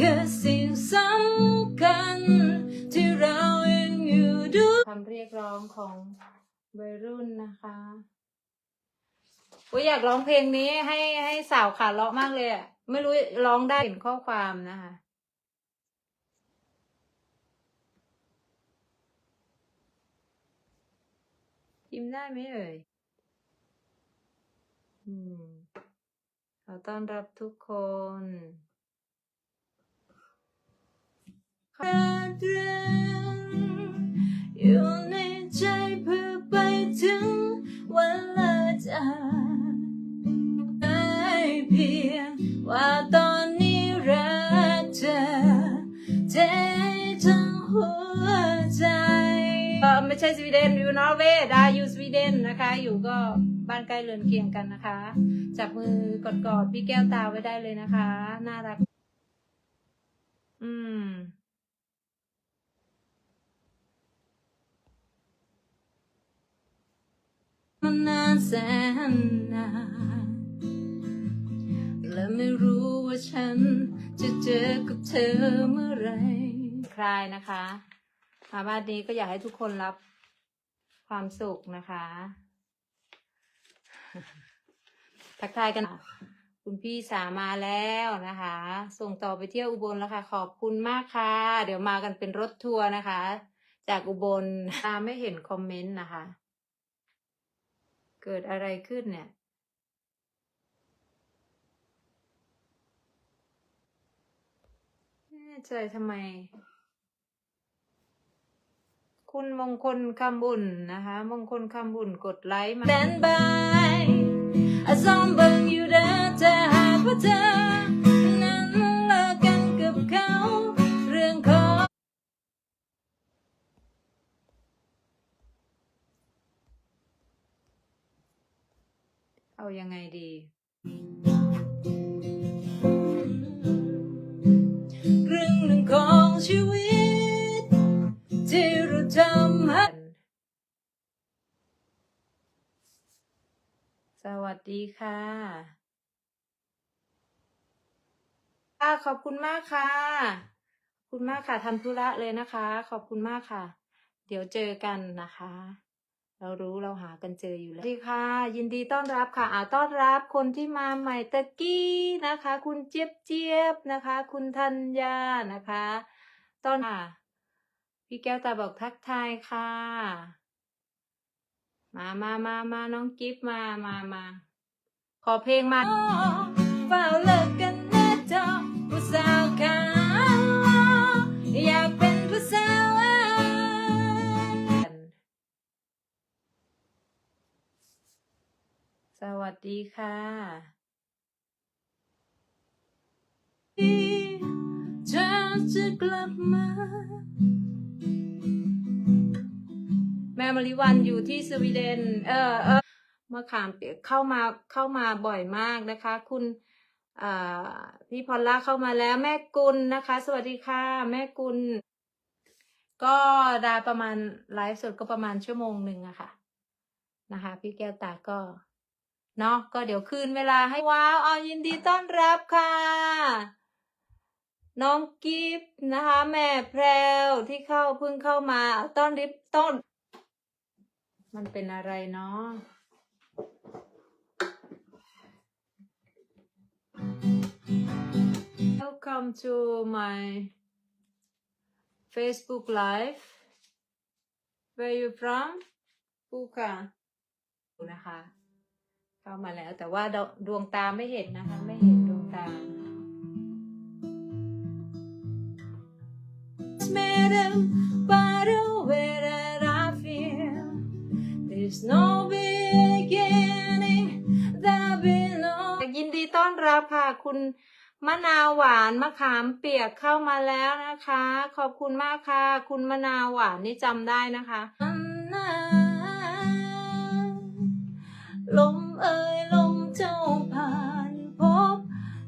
คือสิ่งสำคัญที่เรายังอยู่ด้วยคำเรียกร้องของวัยรุ่นนะคะอุ้ยอยากร้องเพลงนี้ให้ให้สาวขาเลาะมากเลยอะไม่รู้ร้องได้เห็นข้อความนะคะพิมได้ไหมเอ่ย อืมขอต้อนรับทุกคน เรื่องอยู่ในใจเพื่อไปถึงวันลาจากได้เพียงว่าตอนนี้รักเธอเททั้งหัวใจเออไม่ใช่สวีเดนอยู่นอร์เวย์ได้อยู่สวีเดนนะคะ อยู่ก็บ้านใกล้เรือนเคียงกันนะคะ จับมือกอดๆพี่แก้วตาไว้ได้เลยนะคะ น่ารัก อืม มันนานแสนนานและไม่รู้ว่าฉันจะเจอกับเธอเมื่อไหรคลายนะคะมาบ้านนี้ก็อยากให้ทุกคนรับความสุขนะคะ ทักทายกัน คุณพี่สามาแล้วนะคะ ส่งต่อไปเที่ยวอุบลแล้วค่ะ ขอบคุณมากค่ะ เดี๋ยวมากันเป็นรถทัวร์นะคะ จากอุบลตามไม่เห็นคอมเมนต์นะคะ เกิดอะไรขึ้นเนี่ยแน่ใจทำไม คุณมงคลคำบุญนะคะ มงคลคำบุญกดไลค์มา Stand by อาซอมเบิ่งอยู่เด้อจะหากว่าเธอ เอายังไงดี เรื่องหนึ่งของชีวิต ที่เราทำให้สวัสดีค่ะค่ะขอบคุณมากค่ะ ขอบคุณมากค่ะทำธุระเลยนะคะ ขอบคุณมากค่ะ เดี๋ยวเจอกันนะคะ เรารู้เราหากันเจออยู่แล้วสวัสดีค่ะ ยินดีต้อนรับค่ะอ่าต้อนรับคนที่มาใหม่ตะกี้นะคะ คุณเจี๊ยบเจี๊ยบนะคะ คุณธัญญานะคะต้อนค่ะพี่แก้วตาบอกทักทายค่ะ มามามามาน้องกิฟมามามาขอเพลงมาเฝ้าเลิกกันนะจ้าผู้สาวขา สวัสดีค่ะเธอจะกลับมา แม่มาริวันอยู่ที่สวีเดน เออเออมะขามเปียกเข้ามาเข้ามาบ่อยมากนะคะ คุณอ่าพี่พอลล่าเข้ามาแล้วแม่กุลนะคะ สวัสดีค่ะ แม่กุล ก็ดาประมาณไลฟ์สดก็ประมาณชั่วโมงหนึ่งอะค่ะนะคะ พี่แก้วตาก็ เนาะก็เดี๋ยวคืนเวลาให้ว้าวเอายินดีต้อนรับค่ะ น้องกิฟต์นะคะ แม่แพรวที่เข้าเพิ่งเข้ามาต้อนริบต้น มันเป็นอะไรเนาะ Welcome to my Facebook Live Where you from ปูค่ะนะคะ เข้ามาแล้ว แต่ว่าดวงตาไม่เห็นนะคะ ไม่เห็นดวงตา There's no beginning, there be no ยินดีต้อนรับค่ะคุณมะนาวหวานมะขามเปียกเข้ามาแล้วนะคะ ขอบคุณมากค่ะ คุณมะนาวหวานนี่จำได้นะคะลม เอ่ยลมเจ้าผ่านพบ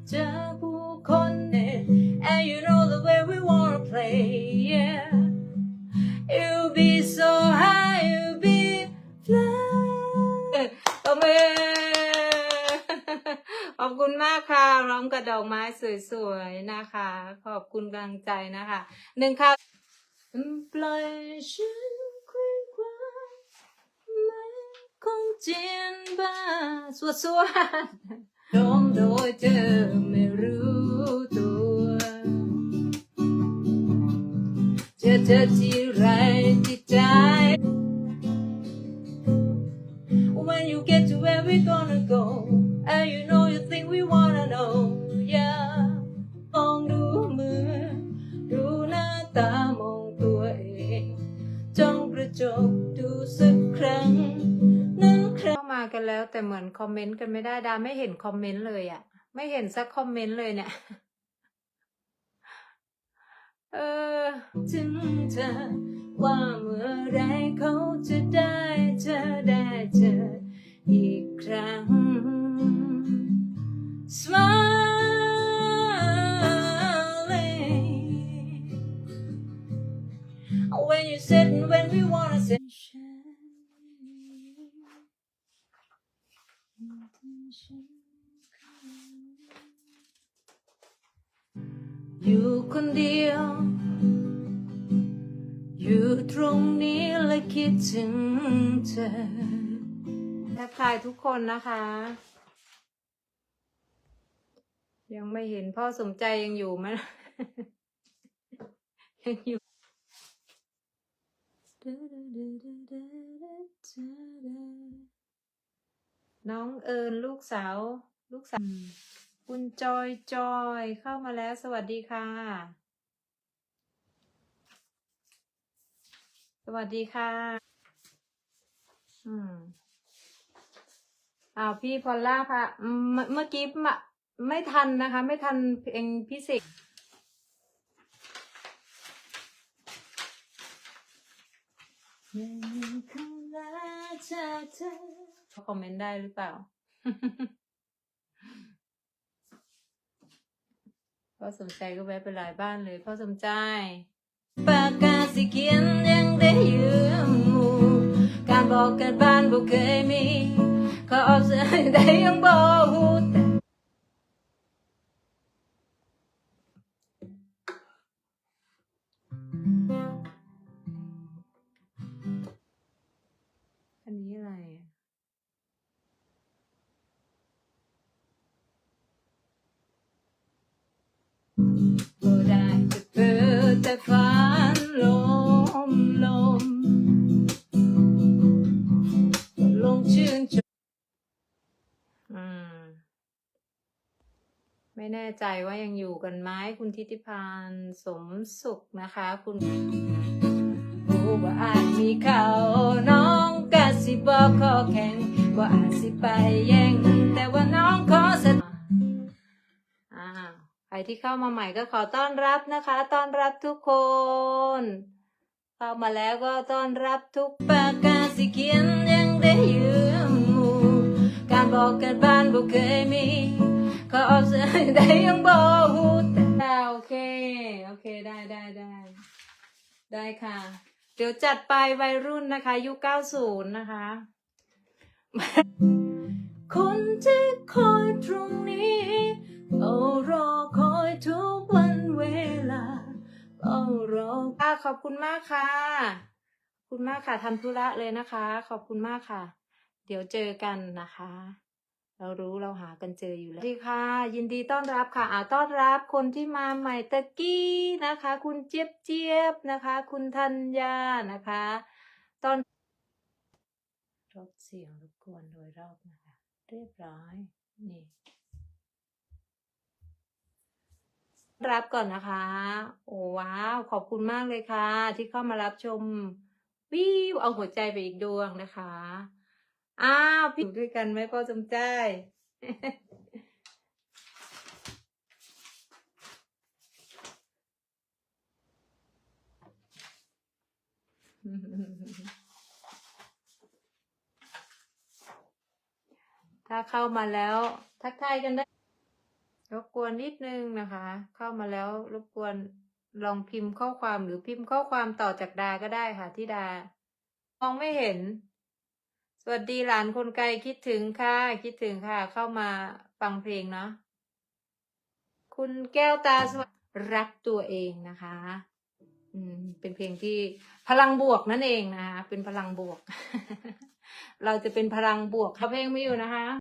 เจอผู้คน and you know the way we wanna play yeah you'll be so high you'll be fly ตบมือขอบคุณมากค่ะร้องกับดอกไม้สวยๆนะคะ ขอบคุณกำลังใจนะคะหนึ่งค่ะปล่อยฉันเคว้งคว้างไม่คงเจียนบ้าสวดสวดโดมโดยเธอไม่รู้ตัวเจอเธอที่ไรที่ใจ When you get to where we gonna go and you know แต่เหมือนคอมเมนต์กันไม่ได้ดาไม่เห็นคอมเมนต์เลยอะไม่เห็นสักคอมเมนต์เลยเนี่ยเออถึงเธอว่าเมื่อไรเขาจะได้เธอได้เจออีกครั้ง smiling when you said and when we wanna say อยู่คนเดียว อยู่ตรงนี้และคิดถึงเธอทักทายทุกคนนะคะ ยังไม่เห็นพ่อสมใจยังอยู่ไหมยังอยู่ น้องเอิญลูกสาว ลูกสาวคุณจอยจอยเข้ามาแล้วสวัสดีค่ะ สวัสดีค่ะ อืมอ้าวพี่พอลล่าค่ะอืมเมื่อเมื่อกี้มาไม่ทันนะคะ ไม่ทันเพลงพี่สิกเขา คอมเมนต์ได้หรือเปล่า พ่อสมใจก็แวะไปหลายบ้านเลย พ่อสมใจปากกาสิเขียนยังได้ยืมหมู่การบอกกันบ้านบ่เคยมีขอเสียได้ยังบ่ฮู้แต่อันนี้อะไร อะบ่ได้จะเปิดแต่ฝันลมลมลงชื่นชมอืม ไม่แน่ใจว่ายังอยู่กันไหมคุณทิติพานสมสุขนะคะ คุณผู้ว่าอาจมีเขาน้องกะสิบอกขอแข่งว่าอาจสิไปแย่งแต่ว่าน้องขอส ที่เข้ามาใหม่ก็ขอต้อนรับนะคะ ต้อนรับทุกคน เข้ามาแล้วก็ต้อนรับทุกปากกาสิเขียนยังได้ยืมมูการบอกกันบ้านบ่เคยมีขอเอาเสียได้ยังบ่ฮู้แต่โอเค โอเคได้ได้ได้ได้ค่ะ เดี๋ยวจัดไปวัยรุ่นนะคะยุค90 นะคะ คนที่คอยตรงนี้เฝ้ารอ ทุกวันเวลาเฝ้ารอค่ะขอบคุณมากค่ะ คุณมากค่ะทำธุระเลยนะคะ ขอบคุณมากค่ะ เดี๋ยวเจอกันนะคะ เรารู้เราหากันเจออยู่แล้วสวัสดีค่ะ ยินดีต้อนรับค่ะอ่าต้อนรับคนที่มาใหม่ตะกี้นะคะ คุณเจี๊ยบเจี๊ยบนะคะ คุณธัญญานะคะตอนลดเสียงรบกวนโดยรอบนะคะ เรียบร้อยนี่ รับก่อนนะคะ โอ้ว้าว ขอบคุณมากเลยค่ะ ที่เข้ามารับชม วิว เอาหัวใจไปอีกดวงนะคะ อ้าวพี่ด้วยกันไหมพ่อสมใจ ถ้าเข้ามาแล้ว ทักทายกันได้ รบกวนนิดนึงนะคะ เข้ามาแล้วรบกวนลองพิมพ์ข้อความหรือพิมพ์ข้อความต่อจากดาก็ได้ค่ะที่ดามองไม่เห็น สวัสดีหลานคนไกลคิดถึงค่ะ คิดถึงค่ะ เข้ามาฟังเพลงเนาะคุณแก้วตาสวัสดรักตัวเองนะคะ อืม เป็นเพลงที่พลังบวกนั่นเองนะคะเป็นพลังบวก เราจะเป็นพลังบวกค่ะเพลงไม่อยู่นะคะ